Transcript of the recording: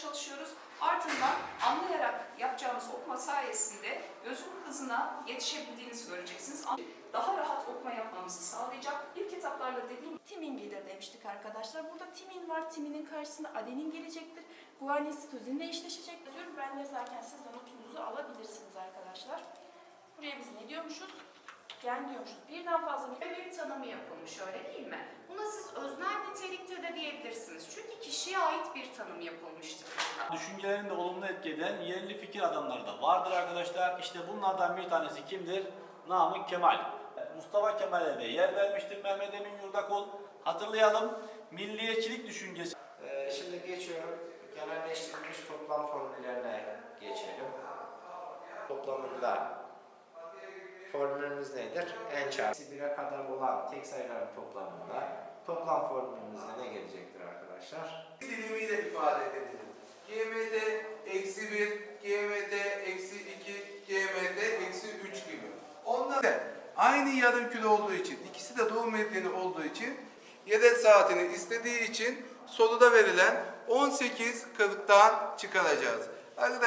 çalışıyoruz. Ardından anlayarak yapacağımız okuma sayesinde gözün hızına yetişebildiğinizi göreceksiniz. Daha rahat okuma yapmamızı sağlayacak. İlk etaplarla dediğim Timin gelir demiştik arkadaşlar. Burada timin var. Timinin karşısında adenin gelecektir. Guanin sitozinle eşleşecek. Yazıyorum. Ben yazarken siz de notunuzu alabilirsiniz arkadaşlar. Buraya biz ne diyormuşuz? Gen diyormuşuz. Birden fazla bir tanımı yapılmış öyle değil mi? Tanım yapılmıştır. Düşüncelerini de olumlu etki eden yerli fikir adamları da vardır arkadaşlar. İşte bunlardan bir tanesi kimdir? Namık Kemal. Mustafa Kemal'e de yer vermiştir Mehmet Emin Yurdakul. Hatırlayalım, milliyetçilik düşüncesi. Ee, şimdi geçiyorum. Genelleştirilmiş toplam formüllerine geçelim. Toplamında formülümüz nedir? n çarpı 1'e kadar olan tek sayıların toplamında toplam formülümüzde ne gelecektir arkadaşlar? dilimiyle ifade edilir. GMT eksi 1, GMT eksi 2, GMT eksi 3 gibi. Onlar da aynı yarım küre olduğu için, ikisi de doğum medyeni olduğu için, yedek saatini istediği için soruda verilen 18.40'tan çıkaracağız. Arkadaşlar